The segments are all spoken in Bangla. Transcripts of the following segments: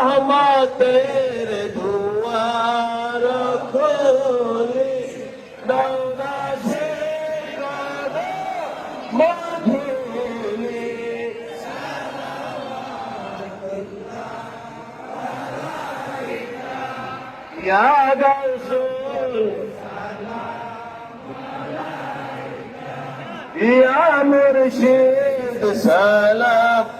রহমতের দুয়ার খোলে দাদাশে রাধা মধুলে ইয়া রাসূল ইয়া মুরশিদ সালাম।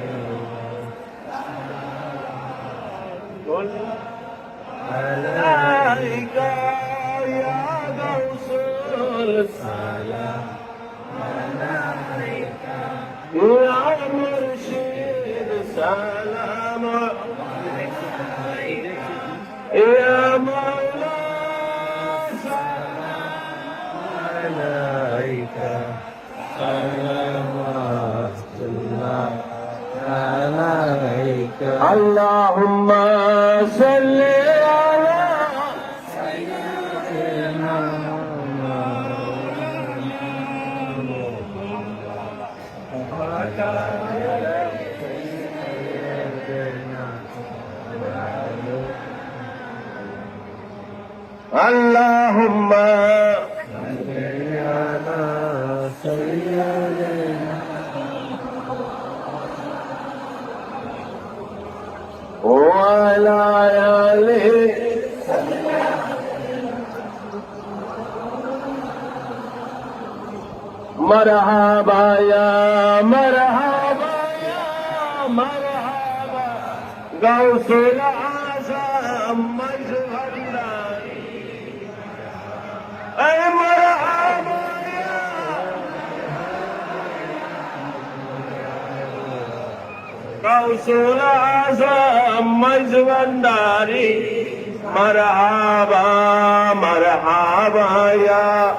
সালাম मरहाबा या मरहाबा या मरहाबा गौसेल आजम मजहरला अरे मरहाबा गौसेल आजम मजवंदारी. मरहाबा मरहाबा या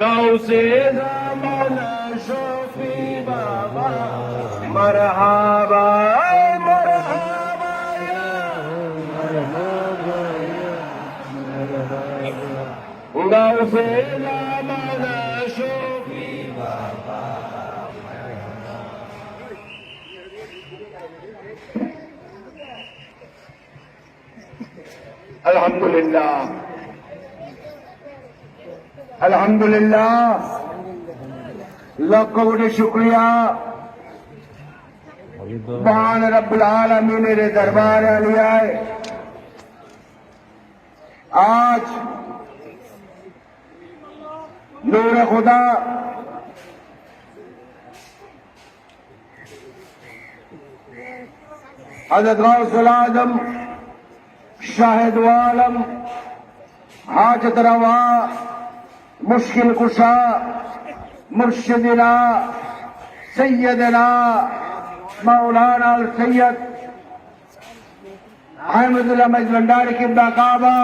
توصينا مولا شوفي بابا. مرحبا مرحبا يا. مرحبا يا مرحبا توصينا مولا شوفي بابا. الحمد لله. الحمد لله لقد شكريا بان رب العالمين نے دربار علی آئے آج نور خدا حضرت غوث العظم شاهد وعالم حاجت رواه مشكل كشا مرشدنا سيدنا مولانا السيد حمد الله مجلندار کی باقابہ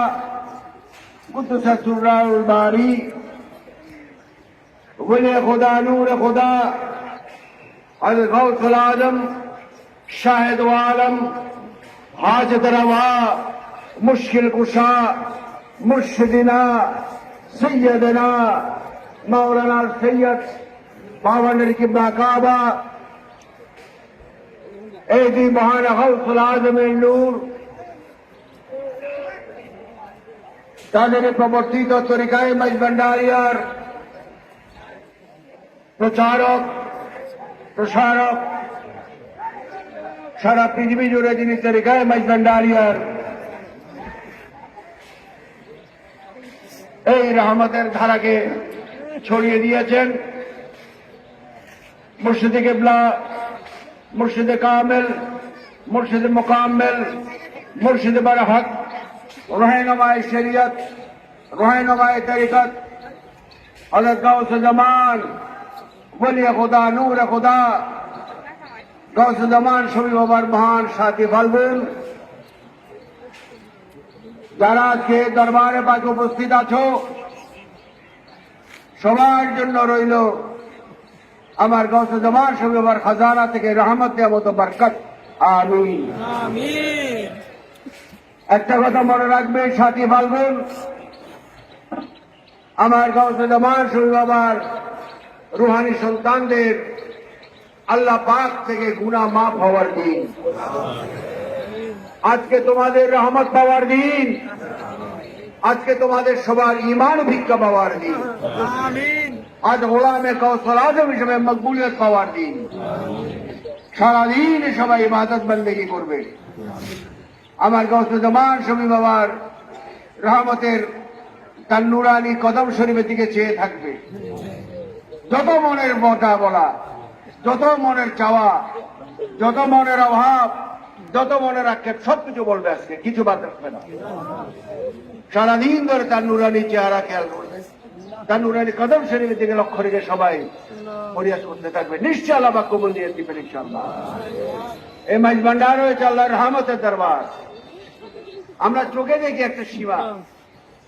قدس سرہ الباري ولي خدا نور خدا الغوث غوث العالم شاہد عالم حاجت روا مشكل کشا مرشدنا সৈয়দনা মাওলানার সৈয়দ মাওলানের কিংবা কাবা এই দুই মহান হলফুল আজমের নূর। তাদের প্রবর্তিত তরিকায় মাইজ ভান্ডারিয়ার প্রচারক, প্রসারক, সারা পৃথিবী জুড়ে যিনি তরিকায় মাইজ এই রহমতের ধারাকে ছড়িয়ে দিয়েছেন। মুর্শিদে কেবলা, মুর্শিদে কামেল, মুর্শিদে মোকাম্মেল, মুর্শিদে বারহক রোহেনমায় শরিয়ত রোহেনমায় তরিকত হজরত গাউস জামান বলি খোদা, নূর খোদা গৌস জামান শমী বাবার মহান সাথী ফাল্গুন। যারা আজকে দরবারে পাকে উপস্থিত আছো সবার জন্য রইল আমার গৌস জামান শমী বাবার খাজানা থেকে রহমত দেওয়া মতো বরকত। আমি একটা কথা মনে রাখবে সাথী ফাল্গুন আমার গৌসে জামান শরীর বাবার রুহানি সন্তানদের আল্লাহ পাক থেকে গুণা মাফ হওয়ার দিন। আজকে তোমাদের রহমত পাওয়ার দিন। আজকে তোমাদের সবার ইমান ভিক্ষা পাওয়ার দিন। আজ গোলামে কৌশল আজম হিসেবে মকবুলিয়ত পাওয়ার দিন। সারাদিন সবাই ইবাদত বন্দেগি করবে। আমার গৌসে জামান শমী বাবার রহমতের তার নুরানি কদম শরীফের দিকে চেয়ে থাকবে। যত মনের মতা বলা যত মনের চাওয়া যত মনের অভাব যত মনের আক্ষেপ সবকিছু বলবে আজকে, কিছু বাদ রাখবে না। সারাদিন ধরে তার নুরানি চেহারা খেয়াল করবে। তার নুরানি কদম শরীফের দিকে লক্ষ্য রেখে সবাই পরিয়াস করতে থাকবে। নিশ্চয় আল্লাহ কবুল দিয়ে ইনশাল্লাহ এই মাইজ ভান্ডার হয়েছে আল্লাহর রহমতের দরবার। আমরা চোখে দেখি একটা সীমা।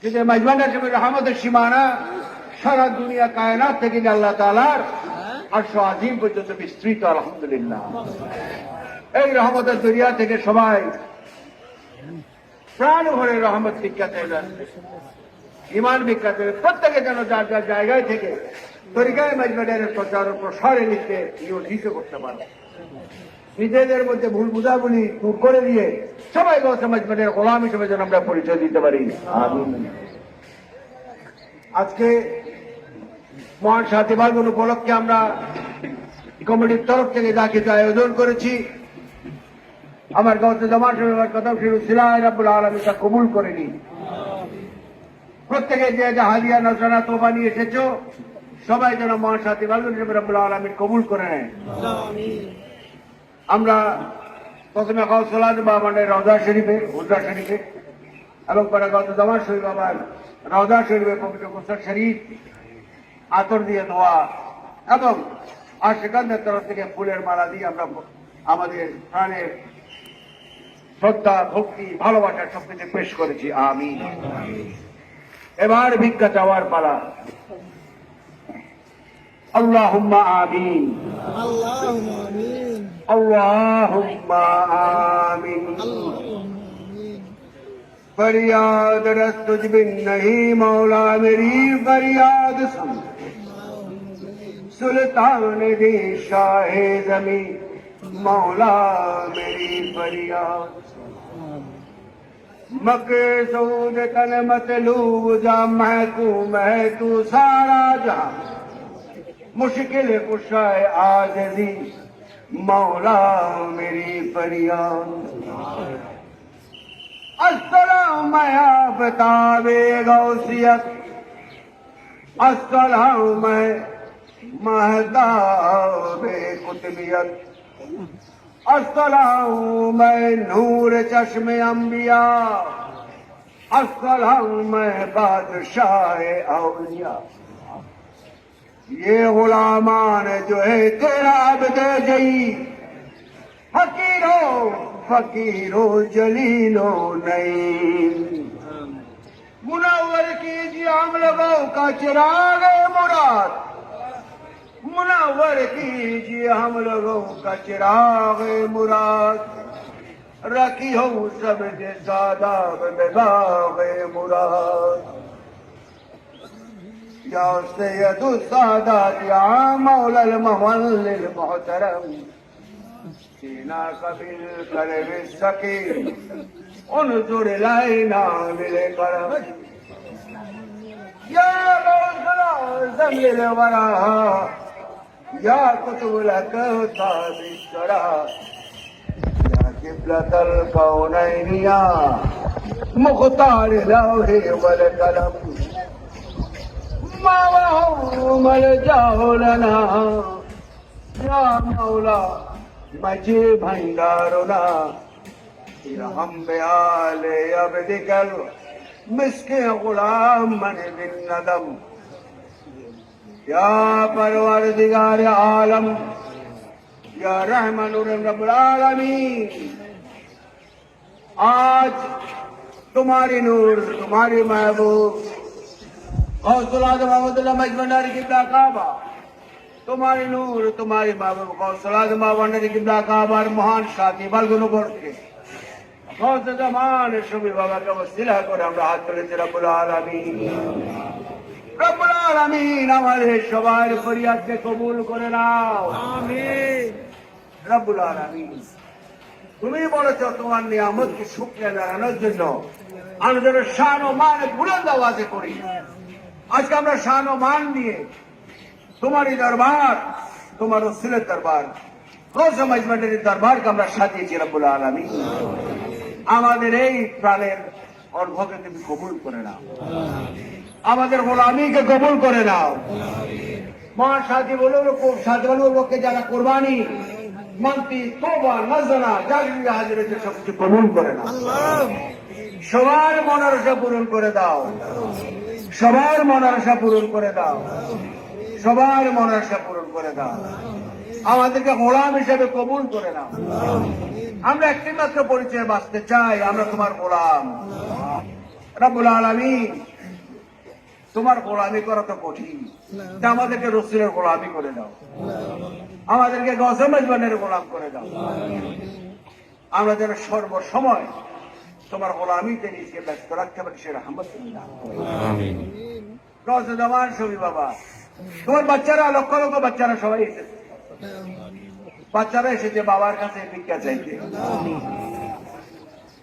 কিন্তু মাইজবান হাসিমের রহমতের সীমানা সারা দুনিয়া কায়নাত থেকে আল্লাহ তালার আটশো আজিম পর্যন্ত বিস্তৃত, আলহামদুলিল্লাহ। এই রহমতের দরিয়া থেকে সবাই প্রাণ ভরে রহমত শিক্ষা চাইবেন ইমান চাইবে প্রত্যেকে যেন যার যার জায়গায় থেকে তরিকায় মাইজবানের প্রচার ও প্রসারে নিতে নিয়োজিত করতে পারে। নিজেদের মধ্যে ভুল বুঝাবুঝি দূর করে দিয়ে সবাই সমাজবাদের গোলাম হিসেবে যেন আমরা পরিচয় দিতে পারি। আজকে মহান সাথী বার্গন উপলক্ষে আমরা কমিটির তরফ থেকে যা কিছু আয়োজন করেছি আমার গত জমা শরীফের কথা শুরু, সিলাই রাবুল আলমী তা কবুল করেনি প্রত্যেকে যে যে হালিয়া নজরানা তোবা নিয়ে এসেছ, সবাই যেন মহান সাথী রাবুল আলমী কবুল করে নেয়। আমরা প্রথমে কৌশলাদ মানে রওজা শরীফে হুজরা শরীফে, এবং পরে গত জমা শরীফ আবার রওজা শরীফে পবিত্র কুসর শরীফ, আতর দিয়ে দোয়া, এবং আশেকান্দের তরফ থেকে ফুলের মালা দিয়ে আমরা আমাদের প্রাণের শ্রদ্ধা ভক্তি ভালোবাসা সবকিছু পেশ করেছি আমি এবার ভিক্ষা চাওয়ার পালা اللهم آمين اللهم آمين اللهم آمين فریاد رس تجھ بن نہیں مولا میری فریاد سن سلطان دی شاہ زمین مولا میری فریاد۔ مقصود کن مطلوب جا، میں تو میں تو سارا جا۔ مشکل کشا آجزی مولا میری فریاد۔ السلام میں بتاب غوثیت۔ السلام میں مہداب قطبیت۔ कुतबियत अस्सलाम नूर चश्मे अंबिया। अस्सलाम बादशाह औलिया। ये गुलामान जो फकीरो फकीरो जलीलो नहीं। मुनवर कीजिए हम लोगों का चिराग मुराद मुनवर कीजिए हम लोगों का चिराग मुराद रखी हो सबके सादाब में बाग मुराद या सैयद सादात या मौला المولى المحترم सीना कबिल कर सके انظر इलैना بالكرم या गौसला जमील वरा یا قطبلا کہتا بسترا یا قبلت القونین یا مختار لوح والقلم ما وهم لنا۔ یا مولا مجھے بھنڈارنا ارحم بیال عبدکل۔ مسک غلام من بالندم या परवरदिगार आलम, या रहमान रबीन आज तुम्हारी नूर, तुम्हारी महबूब गौसलाजमा मजमंडारी किबला काबा। तुम्हारी नूर, तुम्हारी महबूब गौसलाजमा भंडारी किबला काबा और महान साथी बलगुन के। गौस जमान शमी बाबा का वसीला कर हम हाथ तुले रबुल आलमीन। আলামিন আমাদের সবার ফরিয়াদকে কবুল করে নাও। আমিন। রব্বুল তুমি বলেছ তোমার নিয়ামতকে শুক্রিয়া জানানোর জন্য আমরা যেন শান ও মান বুলন্দ আওয়াজে করি। আজকে আমরা শান ও মান নিয়ে তোমারই দরবার তোমার ওসিলের দরবার গৌসা মাইজমেন্টের দরবারকে আমরা সাজিয়েছি রব্বুল আলমী আমাদের এই প্রাণের অর্ঘকে তুমি কবুল করে নাও। আমাদের গোলামিকে কবুল করে নাও। মহান সাথী বলুন সাথী বলুন লোককে যারা কোরবানি, মান্তি তোবা নজরা জাগরি হাজির হয়েছে সবকিছু কবুল করে নাও। সবার মনারসা পূরণ করে দাও। সবার মনারসা পূরণ করে দাও। সবার মনারসা পূরণ করে দাও। আমাদেরকে গোলাম হিসেবে কবুল করে নাও। আমরা একটি মাত্র পরিচয় বাঁচতে চাই, আমরা তোমার গোলাম। রাবুল আলমিন তোমার গোলামি করা তো কঠিন। তা আমাদেরকে রসুলের গোলামি করে দাও। আমাদেরকে গজমেজবানের গোলাম করে দাও। আমরা যেন সর্বসময় তোমার গোলামিতে নিজেকে ব্যস্ত রাখতে পারি সে রহমত তুমি দাও জামান বাবা। তোমার বাচ্চারা লক্ষ লক্ষ বাচ্চারা সবাই এসেছে। বাচ্চারা এসেছে বাবার কাছে ভিক্ষা চাইতে।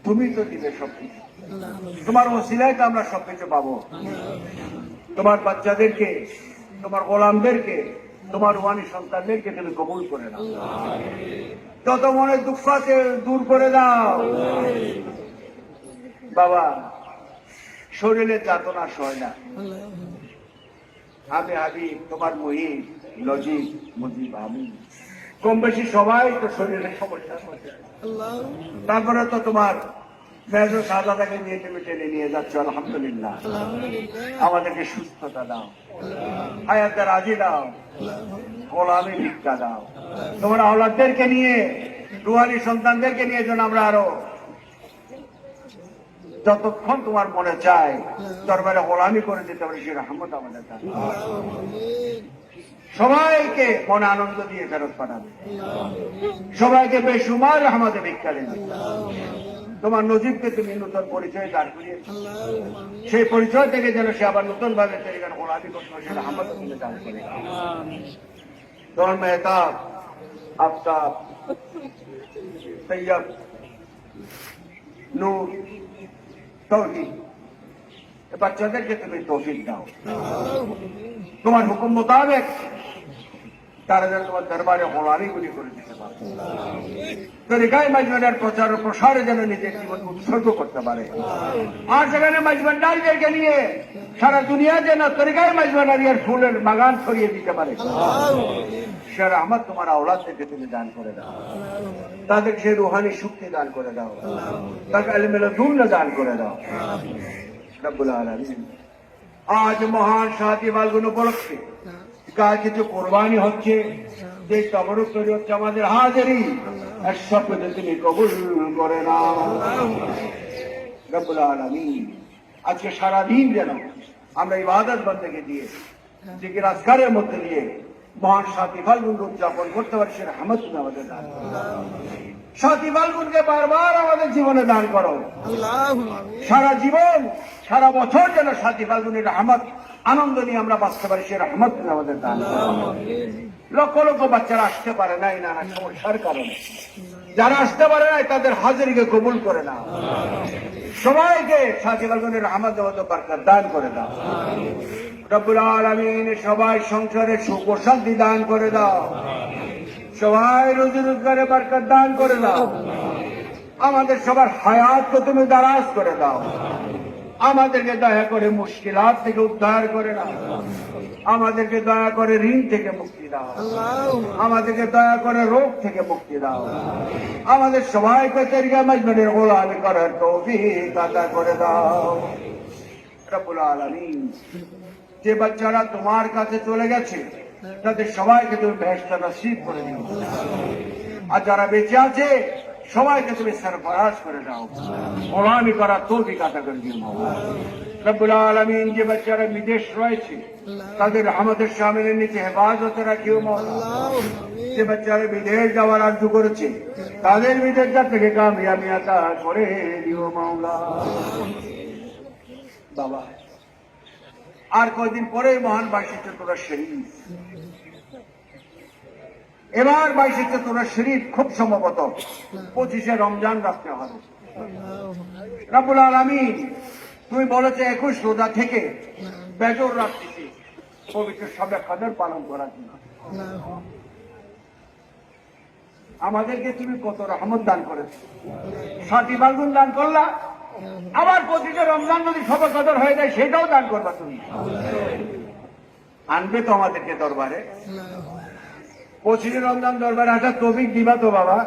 তুমি তো দিবে সবকিছু। তোমার ওসিলায় তো আমরা সবকিছু পাবো। তোমার বাচ্চাদেরকে, তোমার গোলামদেরকে, তোমার ওয়ানি সন্তানদেরকে তুমি কবুল করে নাও। যত মনে দুঃখ আছে, দূর করে দাও। বাবা শরীরের যাতনা সয় না। আমি হাবিব, তোমার মহিম লজিক মুজিব আমি কম বেশি সবাই তো শরীরের সমস্যা তারপরে তো তোমার নিয়ে তুমি টেনে নিয়ে যাচ্ছ আলহামদুলিল্লাহ। আমাদেরকে সুস্থতা দাও। হায়াতে রাজি দাও। গোলামি ভিক্ষা দাও। তোমার আওলাদদেরকে নিয়ে রুহানি সন্তানদেরকে নিয়ে যেন আমরা আরও যতক্ষণ তোমার মনে চায় দরবারে গোলামি করে দিতে পারি সে রহমত আমাদের সবাইকে মনে আনন্দ দিয়ে ফেরত পাঠাবে। সবাইকে বেসুমার রহমতে ভিক্ষা দেবে। তোমার নজিবকে তুমি নতুন পরিচয় দাঁড় করিয়ে সেই পরিচয় থেকে যেন সে আবার নতুন ভাবে তোমার মেহতাব আফতাব তৈয়ব নূর তৌহিদ। বাচ্চাদেরকে তুমি তৌফিক দাও, তোমার হুকুম মোতাবেক তারা যেন তোমার দরবারে হোলারি গুলি করে দিতে পারে। তরিকায় মাজমানের প্রচার ও প্রসারে যেন নিজের উৎসর্গ করতে পারে। আর সেখানে মাজমান্ডারদেরকে নিয়ে সারা দুনিয়া যেন তরিকায় মাজমান্ডারিয়ার ফুলের বাগান ছড়িয়ে দিতে পারে। সে রহমত তোমার আওলাদদেরকে তুমি দান করে দাও। তাদের সে রুহানি শক্তি দান করে দাও। তাকে আলমেলা দুর্ন দান করে দাও। আজ মহান সাথী বালগুন উপলক্ষে কার কিছু কোরবানি হচ্ছে যে তবরক তৈরি হচ্ছে আমাদের হাজারি এক সপ্তাহে তিনি কবুল করে না। রব্বুল আলামিন আজকে সারাদিন যেন আমরা ইবাদত বন্দকে দিয়ে যে রাজগারের মধ্যে দিয়ে মহান সাথী ফাল্গুন উদযাপন করতে পারি সেটা হামদ তুমি আমাদের দান। সাথী ফাল্গুনকে বারবার আমাদের জীবনে দান করো। সারা জীবন সারা বছর যেন সাথী এটা রহমত আনন্দ নিয়ে আমরা বাঁচতে পারি, সে রহমত আমাদের দান লক্ষ লক্ষ বাচ্চারা আসতে পারে নাই, নানা সমস্যার কারণে। যারা আসতে পারে নাই, তাদের হাজিরিকে কবুল করে না সবাইকে ফাল্গুনের রহমত দেওয়া বারকার দান করে দাও। রব্বুল আলমিন সবাই সংসারে সুখ শান্তি দান করে দাও। সবাই রোজি রোজগারে বার্তা দান করে দাও। আমাদের সবার হায়াত হায়াতকে তুমি দারাজ করে দাও। আমাদেরকে দয়া করে মুশকিলাত থেকে উদ্ধার করে দাও আমাদেরকে দয়া করে ঋণ থেকে মুক্তি দাও। আমাদেরকে দয়া করে রোগ থেকে মুক্তি দাও। আমাদের সবাইকে তরিকা মজমের গোলামি করার তৌফিক আদা করে দাও। আলামিন, যে বাচ্চারা তোমার কাছে চলে গেছে, তাদের সবাইকে তুমি বেহেস্তা নসিব করে দিও। আর যারা বেঁচে আছে সবাইকে তুমি সরফরাজ করে দাও। গোলামি করা তোর আশা করে দিও রব্বুল আলমিন যে বাচ্চারা বিদেশ রয়েছে, তাদের আমাদের সামনে নিচে হেফাজতে রাখিও যে বাচ্চারা বিদেশ যাওয়ার আর্য করেছে, তাদের বিদেশ যাত্রাকে কামিয়াবি আতা করে দিও মাওলা। বাবা, আর কয়দিন পরে মহান বাসী চতুরা শরীফ এবার বাইশে চতুরা শরীফ খুব সম্ভবত পঁচিশে রমজান রাখতে হবে। রাবুল আলমিন, তুমি বলেছে একুশ রোজা থেকে বেজর রাখতেছি পবিত্র সবে কদর পালন করার জন্য। আমাদেরকে তুমি কত রহমত দান করেছ। ষাটি বাগুন দান করলা। আবার প্রতিটা রমজান যদি সবে কদর হয়ে যায়, সেটাও দান করবা তুমি। আনবে তো আমাদেরকে দরবারে। পঁচিশে রমজান দরবারে আসা তবিক দিবা তো বাবা।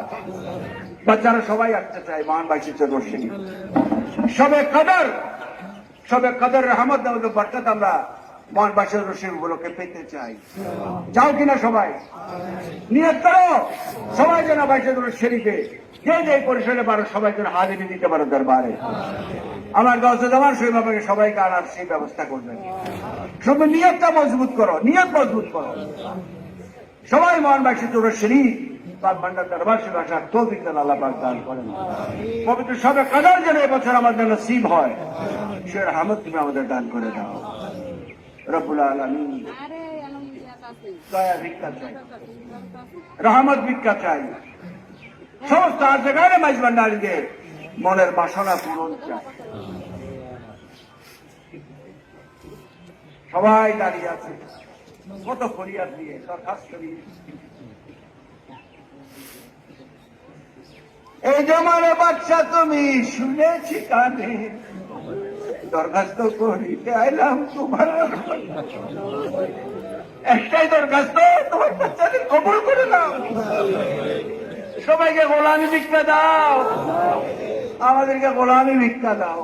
বাচ্চারা সবাই আসতে চায়, মহান বাইশে চতুর্শী সবে কদর সবে কদর রহমত বরকত আমরা মহান বাইশে রশিদ গুলোকে পেতে চাই। যাও কিনা সবাই। নিয়ত করো সবাই যেন বাইশে শরীফে যে যে পরিসরে পারো, সবাই যেন হাজিরি দিতে পারো দরবারে। আমার দশ জামার সেই বাবাকে সবাইকে আনার সেই ব্যবস্থা করবেন। শুধু নিয়তটা মজবুত করো, নিয়ত মজবুত করো। সবাই মহান বাসী তোর ভান্ডার দরবার তৌফিক আল্লাহ পাক দান করেন। পবিত্র সবে যেন আমাদের হয়। সে রহমত তুমি আমাদের দান করে দাও। রব্বুল আলমিন। চাই। রহমত ভিক্ষা চাই। সমস্ত আর জায়গায় মাইজ ভান্ডারীদের মনের বাসনা পূরণ চাই। সবাই দাঁড়িয়ে আছে। কত ফরিয়াদ দিয়ে দরখাস্ত করি এই জমানে বাচ্চা, তুমি শুনেছি কানে। দরখাস্ত করিতে আইলাম তোমার একটাই দরখাস্ত, তোমার বাচ্চাদের কবল করে দাও সবাইকে গোলামি ভিক্ষা দাও। আমাদেরকে গোলামি ভিক্ষা দাও।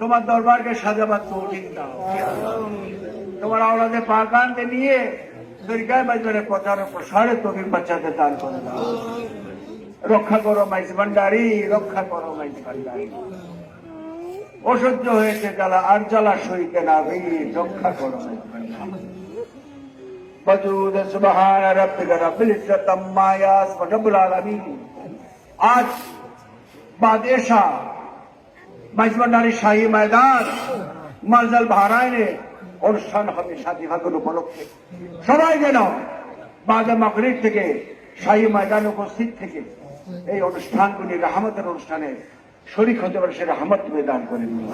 তোমার দরবারকে সাজাবার তৌফিক দাও তোমার আওলাদে পাকানকে নিয়ে দুর্গায় বাজারে প্রচার প্রসারে তুমি বাচ্চাতে দান করে দাও। রক্ষা করো মাইজ ভান্ডারি, রক্ষা করো মাইজ ভান্ডারি। অসহ্য হয়েছে জ্বালা, আর জ্বালা সইতে না রক্ষা করো মাইজ বজুদ সুবহান রব্বিকা রব্বিল ইজ্জত আম্মা ইয়াস রব্বুল আলামিন। আজ বাদেশা মাইজবান্ডারি শাহী ময়দান মালজাল ভারায়নে অনুষ্ঠান হবে সাথী ভাগের উপলক্ষে সবাই যেন বাজা মাগরিব থেকে শাহী ময়দান উপস্থিত থেকে এই অনুষ্ঠানগুলি রাহমতের অনুষ্ঠানে শরিক হতে পারে সে রাহমত তুমি দান করে দিন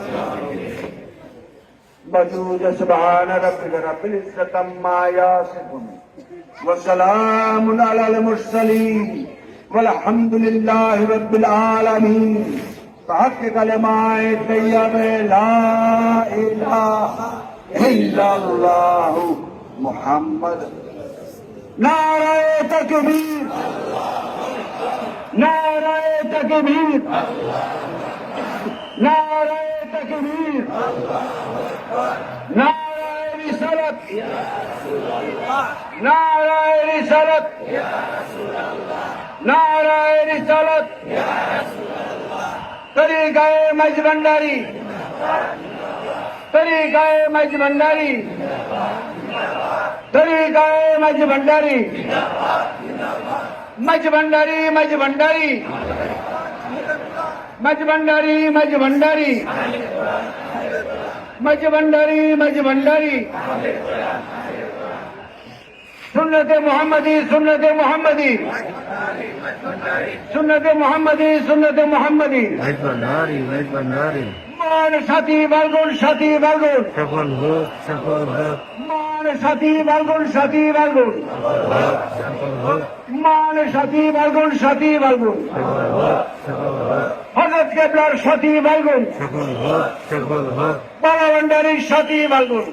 وجود سبحان ربك رب العزة عما يصفون وسلام على المرسلين والحمد لله رب العالمين فحق كلمة طيبة لا إله إلا الله محمد نعرة تكبير نعرة تكبير نعرة تكبير نعرة رسالة نعرة رسالة نعرة رسالة يا رسول الله तरी गाय माझी भंडारी. तरी गाय माझी भंडारी. तरी गाय माझी भंडारी. माझी भंडारी माझी भंडारी. माझी भंडारी माझी भंडारी. माझी भंडारी माझी भंडारी. সুন্নতে মোহাম্মদী সুন্নতে মোহাম্মদী। সুন্নতে মোহাম্মদী সুন্নতে মোহাম্মদী। মান সাথী বালগুন সাথী বালগুন সফল হোক সফল হোক মান সাথী বালগুন সাথী বালগুন সফল হোক সফল হোক মান সাথী বালগুন সাথী বালগুন হজরত কেবলার সাথী বালগুন ভান্ডারির সাথী বালগুন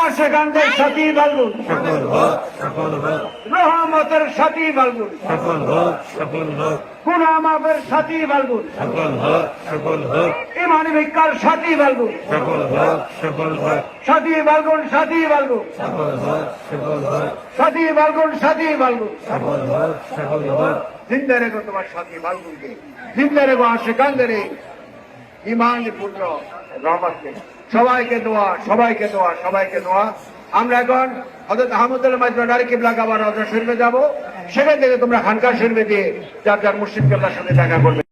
আশেখানদের সাথী বালগুন রহমতের সাথী বালগুন গুনামাফের সাথী বালগুন ইমানি ভিক্ষার সাথী বালগুন সাথী বালগুন সাথী বালগুন সাথী বালগুন সাথী হোক সকল হোক জিন্দা রেখো তোমার সাথী জিন্দা রেখো আশেকান্দরে এই ইমান পূর্ণ রহমতকে। সবাইকে দোয়া সবাইকে দোয়া সবাইকে দোয়া। আমরা এখন হজরত আহমদুল্লাহ মাজমানারি কিবলা কাবার রজা শরীফে যাব। সেখান থেকে তোমরা হানকার শরীফে দিয়ে যার যার মুর্শিদ কেবলার সাথে দেখা করবে।